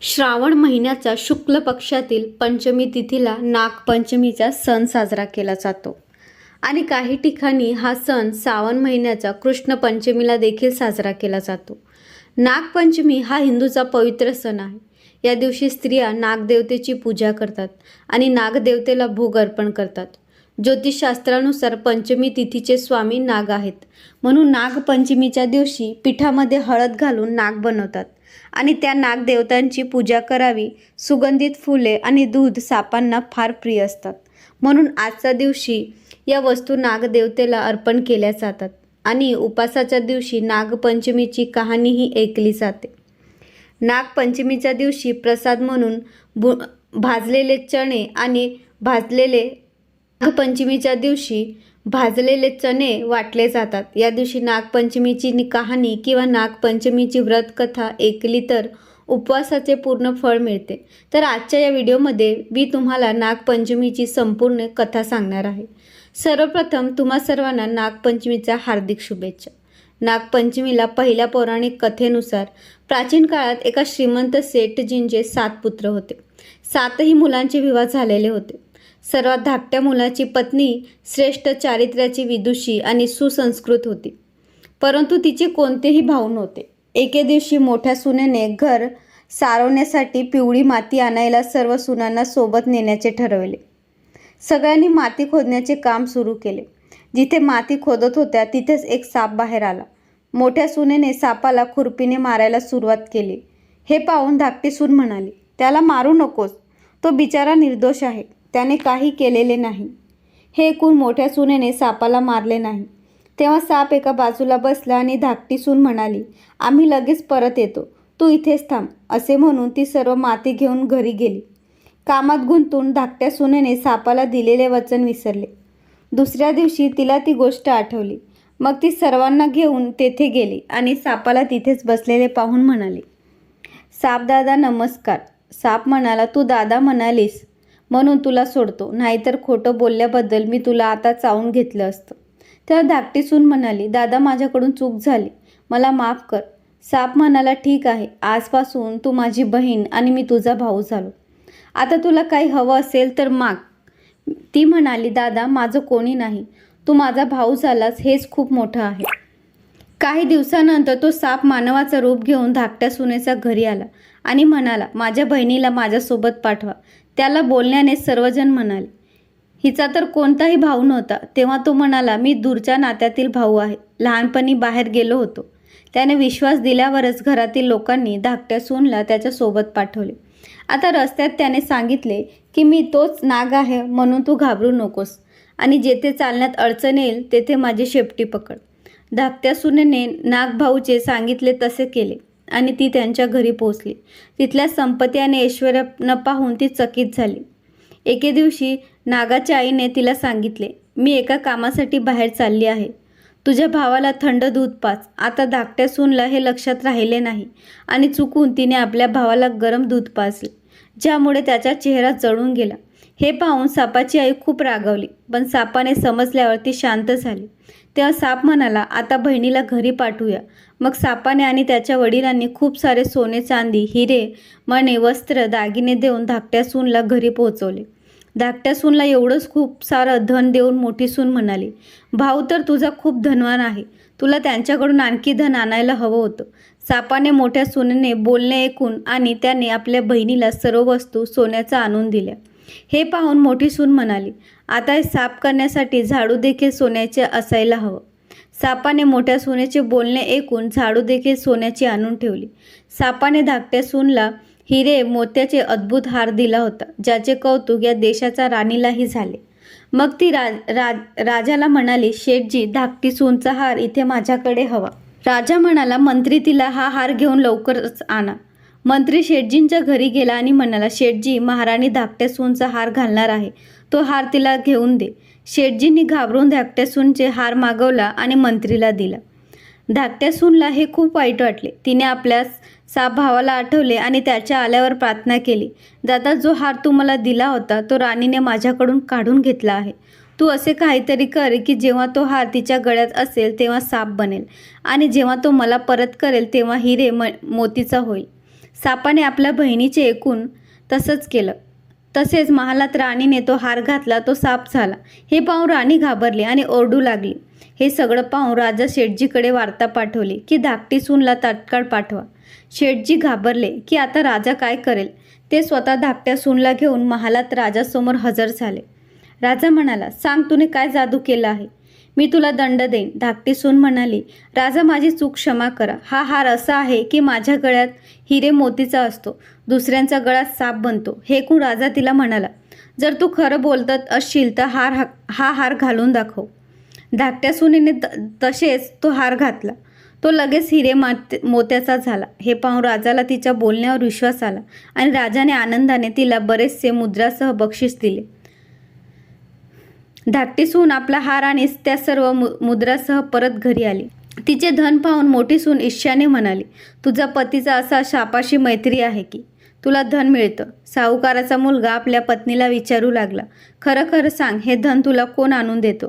श्रावण महिन्याचा शुक्ल पक्षातील पंचमी तिथीला नागपंचमीचा सण साजरा केला जातो. आणि काही ठिकाणी हा सण श्रावण महिन्याचा कृष्ण पंचमीला देखील साजरा केला जातो. नागपंचमी हा हिंदूचा पवित्र सण आहे. या दिवशी स्त्रिया नागदेवतेची पूजा करतात आणि नागदेवतेला भोग अर्पण करतात. ज्योतिषशास्त्रानुसार पंचमी तिथीचे स्वामी नाग आहेत. म्हणून नागपंचमीच्या दिवशी पिठामध्ये हळद घालून नाग बनवतात. आणि त्या नागदेवतांची पूजा करावी. सुगंधित फुले आणि दूध सापांना फार प्रिय असतात. म्हणून आजच्या दिवशी या वस्तू नागदेवतेला अर्पण केल्या जातात आणि उपासाच्या दिवशी नागपंचमीची कहाणीही ऐकली जाते. नागपंचमीच्या दिवशी प्रसाद म्हणून बु भाजलेले चणे आणि भाजलेले नागपंचमीच्या दिवशी भाजलेले चणे वाटले जातात. या दिवशी नागपंचमीची कहाणी किंवा नागपंचमीची व्रतकथा ऐकली तर उपवासाचे पूर्ण फळ मिळते. तर आजच्या या व्हिडिओमध्ये मी तुम्हाला नागपंचमीची संपूर्ण कथा सांगणार आहे. सर्वप्रथम तुम्हा सर्वांना नागपंचमीच्या हार्दिक शुभेच्छा. नागपंचमीला पहिल्या पौराणिक कथेनुसार प्राचीन काळात एका श्रीमंत सेठजींचे सात पुत्र होते. सातही मुलांचे विवाह झालेले होते. सर्वात धाकट्या मुलाची पत्नी श्रेष्ठ चारित्र्याची विदुषी आणि सुसंस्कृत होती. परंतु तिचे कोणतेही भाऊ नव्हते. एके दिवशी मोठ्या सुनेने घर सारवण्यासाठी पिवळी माती आणायला सर्व सुनांना सोबत नेण्याचे ठरवले. सगळ्यांनी माती खोदण्याचे काम सुरू केले. जिथे माती खोदत होत्या तिथेच एक साप बाहेर आला. मोठ्या सुनेने सापाला खुरपीने मारायला सुरुवात केली. हे पाहून धाकटी सून म्हणाली त्याला मारू नकोस. तो बिचारा निर्दोष आहे. त्याने काही केलेले नाही. हे ऐकून मोठ्या सुनेने सापाला मारले नाही. तेव्हा साप एका बाजूला बसला आणि धाकटी सून म्हणाली आम्ही लगेच परत येतो. तू इथेच थांब असे म्हणून ती सर्व माती घेऊन घरी गेली. कामात गुंतून धाकट्या सुनेने सापाला दिलेले वचन विसरले. दुसऱ्या दिवशी तिला ती गोष्ट आठवली. मग ती सर्वांना घेऊन तेथे गेली आणि सापाला तिथेच बसलेले पाहून म्हणाली साप दादा नमस्कार. साप म्हणाला तू दादा म्हणालीस. म्हणून तुला सोडतो. नाहीतर खोटं बोलल्याबद्दल मी तुला आता चावून घेतलं असतं. तेव्हा धाकटी सून म्हणाली दादा माझ्याकडून चूक झाली. मला माफ कर. साप म्हणाला ठीक आहे. आजपासून तू माझी बहीण आणि मी तुझा भाऊ झालो. आता तुला काही हवं असेल तर माग. ती म्हणाली दादा माझं कोणी नाही. तू माझा भाऊ झालास हेच खूप मोठं आहे. काही दिवसानंतर तो साप मानवाचं रूप घेऊन धाकट्या सुनेच्या घरी आला आणि म्हणाला माझ्या बहिणीला माझ्यासोबत पाठवा. त्याला बोलण्याने सर्वजण म्हणाले. हिचा तर कोणताही भाऊ नव्हता. तेव्हा तो म्हणाला मी दूरच्या नात्यातील भाऊ आहे. लहानपणी बाहेर गेलो होतो त्याने विश्वास दिल्यावरच घरातील लोकांनी धाकट्या सूनला त्याच्यासोबत पाठवले. आता रस्त्यात त्याने सांगितले की मी तोच नाग आहे म्हणून तू घाबरू नकोस. आणि जेथे चालण्यात अडचण येईल तेथे माझी शेपटी पकड. धाकट्या सुनेने नागभाऊचे सांगितले तसे केले आणि ती त्यांच्या घरी पोहोचली. तिथल्या संपत्ती आणि ऐश्वर्यानं न पाहून ती चकित झाली. एके दिवशी नागाच्या आईने तिला सांगितले मी एका कामासाठी बाहेर चालली आहे. तुझ्या भावाला थंड दूध पाच. आता धाकट्या सूनला हे लक्षात राहिले नाही आणि चुकून तिने आपल्या भावाला गरम दूध पाजले ज्यामुळे त्याचा चेहरा जळून गेला. हे पाहून सापाची आई खूप रागावली पण सापाने समजल्यावर ती शांत झाली. तेव्हा साप म्हणाला आता बहिणीला घरी पाठवूया. मग सापाने आणि त्याच्या वडिलांनी खूप सारे सोने चांदी हिरे मणे वस्त्र दागिने देऊन धाकट्या सूनला घरी पोहोचवले. धाकट्या सूनला एवढंच खूप सारं धन देऊन मोठी सून म्हणाली भाऊ तर तुझा खूप धनवान आहे. तुला त्यांच्याकडून आणखी धन आणायला हवं होतं. सापाने मोठ्या सुनेने बोलणे ऐकून आणि त्याने आपल्या बहिणीला सर्व वस्तू सोन्याचा आणून दिल्या. हे पाहून मोठी सून म्हणाली आता हे साफ करण्यासाठी झाडू देखील सोन्याचे असायला हवं. सापाने मोठ्या सोन्याचे बोलणे ऐकून झाडू देखील सोन्याची आणून ठेवली. सापाने धाकट्या सूनला हिरे मोत्याचे अद्भुत हार दिला होता ज्याचे कौतुक या देशाच्या राणीलाही झाले. मग ती राज राज राजाला म्हणाली शेठजी धाकटी सूनचा हार इथे माझ्याकडे हवा. राजा म्हणाला मंत्री तिला हा हार घेऊन लवकरच आणा. मंत्री शेटजींच्या घरी गेला आणि म्हणाला शेटजी महाराणी धाकट्या सूनचा हार घालणार आहे. तो हार तिला घेऊन दे. शेटजींनी घाबरून धाकट्या सूनचे हार मागवला आणि मंत्रीला दिला. धाकट्या सूनला हे खूप वाईट वाटले. तिने आपल्या साप भावाला आठवले आणि त्याच्या आल्यावर प्रार्थना केली. दादा जो हार तू मला दिला होता तो राणीने माझ्याकडून काढून घेतला आहे. तू असे काहीतरी कर की जेव्हा तो हार तिच्या गळ्यात असेल तेव्हा साप बनेल. आणि जेव्हा तो मला परत करेल तेव्हा हिरे म मोतीचा होईल. सापाने आपल्या बहिणीचे ऐकून तसंच केलं. तसेच महालात राणीने तो हार घातला तो साप झाला. हे पाहून राणी घाबरली आणि ओरडू लागली. हे सगळं पाहून राजा शेठजीकडे वार्ता पाठवली की धाकटी सूनला तात्काळ पाठवा. शेठजी घाबरले की आता राजा काय करेल? ते स्वतः धाकट्या सूनला घेऊन महालात राजासमोर हजर झाले. राजा म्हणाला सांग तुने काय जादू केला आहे? मी तुला दंड देईन. धाकटी सून म्हणाली राजा माझी चूक क्षमा करा. हा हार असा आहे की माझ्या गळ्यात हिरे मोतीचा असतो. दुसऱ्यांचा गळ्यात साप बनतो. हे ऐकून राजा तिला म्हणाला जर तू खरं बोलत असशील तर हार हा हा हार घालून दाखव. धाकट्या सुनेने त तसेच तो हार घातला. तो लगेच हिरे मात मोत्याचा झाला. हे पाहून राजाला तिच्या बोलण्यावर विश्वास आला आणि राजाने आनंदाने तिला बरेचसे मुद्रासह बक्षीस दिले. धाकटी सून आपला हार आणि त्या सर्व मु मुद्रासह परत घरी आली. तिचे धन पाहून मोठी सून ईश्याने म्हणाली तुझा पतीचा असा शापाशी मैत्री आहे की? तुला धन मिळतं. साहूकाराचा मुलगा आपल्या पत्नीला विचारू लागला. खरं खरं सांग हे धन तुला कोण आणून देतो?